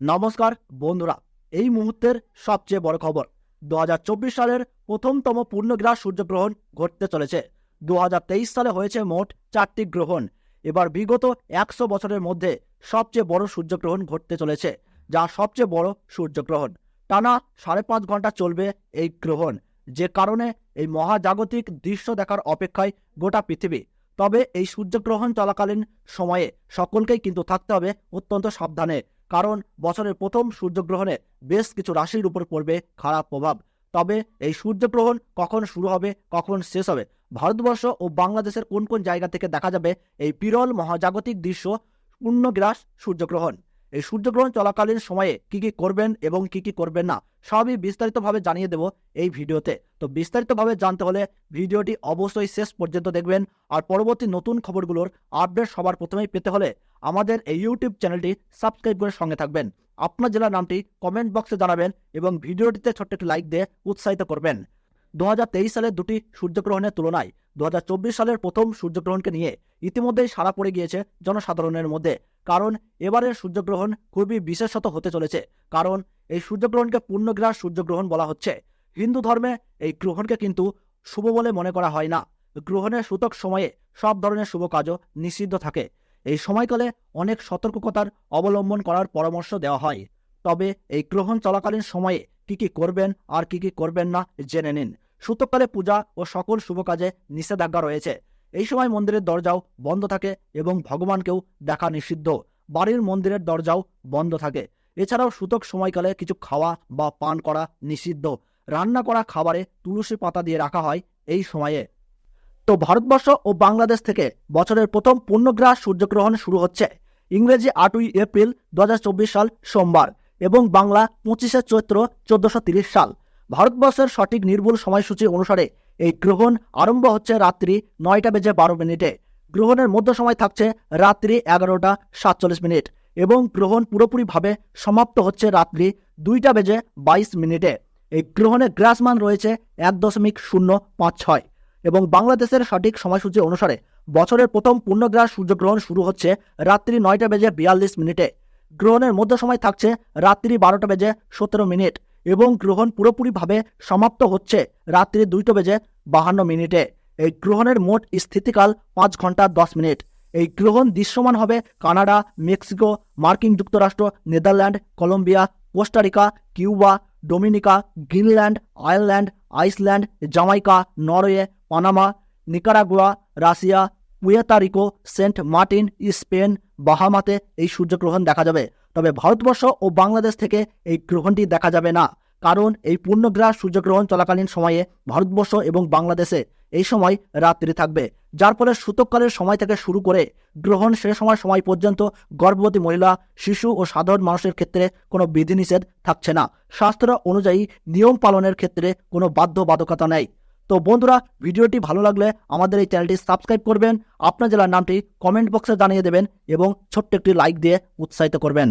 নমস্কার, বন্ধুরা। এই মুহূর্তের সবচেয়ে বড় খবর দু হাজার চব্বিশ সালের প্রথমতম পূর্ণগ্রাস সূর্যগ্রহণ ঘটতে চলেছে। দু হাজার তেইশ সালে হয়েছে মোট চারটি গ্রহণ। এবার বিগত একশো বছরের মধ্যে সবচেয়ে বড় সূর্যগ্রহণ ঘটতে চলেছে, যা সবচেয়ে বড় সূর্যগ্রহণ। টানা সাড়ে পাঁচ ঘণ্টা চলবে এই গ্রহণ, যে কারণে এই মহাজাগতিক দৃশ্য দেখার অপেক্ষায় গোটা পৃথিবী। তবে এই সূর্যগ্রহণ চলাকালীন সময়ে সকলকেই কিন্তু থাকতে হবে অত্যন্ত সাবধানে। কারণ বছরের প্রথম সূর্যগ্রহণে বেশ কিছু রাশির উপর পড়বে খারাপ প্রভাব। তবে এই সূর্যগ্রহণ কখন শুরু হবে, কখন শেষ হবে, ভারতবর্ষ ও বাংলাদেশের কোন কোন জায়গা থেকে দেখা যাবে, এই বিরল মহাজাগতিক দৃশ্য পূর্ণগ্রাস সূর্যগ্রহণ। এই সূর্যগ্রহণ চলাকালীন সময়ে কি কি করবেন এবং কি কি করবেন না, সবই বিস্তারিতভাবে জানিয়ে দেব এই ভিডিওতে। তো বিস্তারিতভাবে জানতে হলে ভিডিওটি অবশ্যই শেষ পর্যন্ত দেখবেন আর পরবর্তী নতুন খবরগুলোর আপডেট সবার প্রথমেই পেতে হলে আমাদের এই ইউটিউব চ্যানেলটি সাবস্ক্রাইব করে সঙ্গে থাকবেন। আপনার জেলার নামটি কমেন্ট বক্সে জানাবেন এবং ভিডিওটিতে ছোট্ট একটি লাইক দিয়ে উৎসাহিত করবেন। দু হাজার তেইশ সালের দুটি সূর্যগ্রহণের তুলনায় দু হাজার চব্বিশ সালের প্রথম সূর্যগ্রহণকে নিয়ে ইতিমধ্যেই সারা পড়ে গিয়েছে জনসাধারণের মধ্যে। কারণ এবারের সূর্যগ্রহণ খুবই বিশেষত হতে চলেছে। কারণ এই সূর্যগ্রহণকে পূর্ণগ্রাস সূর্যগ্রহণ বলা হচ্ছে। হিন্দু ধর্মে এই গ্রহণকে কিন্তু শুভ বলে মনে করা হয় না। গ্রহণের সূতক সময়ে সব ধরনের শুভ কাজও নিষিদ্ধ থাকে। এই সময়কালে অনেক সতর্কতার অবলম্বন করার পরামর্শ দেওয়া হয়। তবে এই গ্রহণ চলাকালীন সময়ে কি কি করবেন আর কি কি করবেন না জেনে নিন। সূতককালে পূজা ও সকল শুভ কাজে নিষেধাজ্ঞা রয়েছে। এই সময় মন্দিরের দরজাও বন্ধ থাকে এবং ভগবানকেও দেখা নিষিদ্ধ। বাড়ির মন্দিরের দরজাও বন্ধ থাকে। এছাড়াও সূতক সময়কালে কিছু খাওয়া বা পান করা নিষিদ্ধ। রান্না করা খাবারে তুলসী পাতা দিয়ে রাখা হয় এই সময়ে। তো ভারতবর্ষ ও বাংলাদেশ থেকে বছরের প্রথম পূর্ণগ্রাস সূর্যগ্রহণ শুরু হচ্ছে। ইংরেজি আটই এপ্রিল দু হাজার চব্বিশ সাল সোমবার। এবং বাংলা পঁচিশে চৈত্র চোদ্দশো সাল। ভারতবর্ষের সঠিক নির্ভুল সময়সূচি অনুসারে এই গ্রহণ আরম্ভ হচ্ছে রাত্রি নয়টা বেজে বারো মিনিটে। গ্রহণের মধ্য সময় থাকছে রাত্রি এগারোটা সাতচল্লিশ মিনিট এবং গ্রহণ পুরোপুরিভাবে সমাপ্ত হচ্ছে রাত্রি দুইটা বেজে বাইশ মিনিটে। এই গ্রহণের গ্রাসমান রয়েছে এক দশমিক শূন্য পাঁচ ছয় এবং বাংলাদেশের সঠিক সময়সূচি অনুসারে বছরের প্রথম পূর্ণগ্রাস সূর্যগ্রহণ শুরু হচ্ছে রাত্রি নয়টা বেজে বিয়াল্লিশ মিনিটে। গ্রহণের মধ্য সময় থাকছে রাত্রি বারোটা বেজে সতেরো মিনিট এবং গ্রহণ পুরোপুরিভাবে সমাপ্ত হচ্ছে রাত্রি দুইটো বেজে বাহান্ন মিনিটে। এই গ্রহণের মোট স্থিতিকাল পাঁচ ঘণ্টা দশ মিনিট। এই গ্রহণ দৃশ্যমান হবে কানাডা, মেক্সিকো, মার্কিন যুক্তরাষ্ট্র, Netherland, Colombia, Costa Rica, Cuba, Dominica, Greenland, Ireland, Iceland Jamaica Norway, Panama, Nicaragua, Russia Puerto Rico Saint Martin, Spain বাহামাতে এই সূর্যগ্রহণ দেখা যাবে। তবে ভারতবর্ষ ও বাংলাদেশ থেকে এই গ্রহণটি দেখা যাবে না। কারণ এই পূর্ণগ্রাস সূর্যগ্রহণ চলাকালীন সময়ে ভারতবর্ষ এবং বাংলাদেশে এই সময় রাত্রি থাকবে। যার ফলে সূতককালের সময় থেকে শুরু করে গ্রহণ শেষ সময় সময় পর্যন্ত গর্ভবতী মহিলা, শিশু ও সাধারণ মানুষের ক্ষেত্রে কোনো বিধিনিষেধ থাকছে না। শাস্ত্র অনুযায়ী নিয়ম পালনের ক্ষেত্রে কোনো বাধ্যবাধকতা নেই। তো বন্ধুরা, ভিডিওটি ভালো লাগলে আমাদের এই চ্যানেলটি সাবস্ক্রাইব করবেন। আপনার জেলার নামটি কমেন্ট বক্সে জানিয়ে দেবেন এবং ছোট্ট একটি লাইক দিয়ে উৎসাহিত করবেন।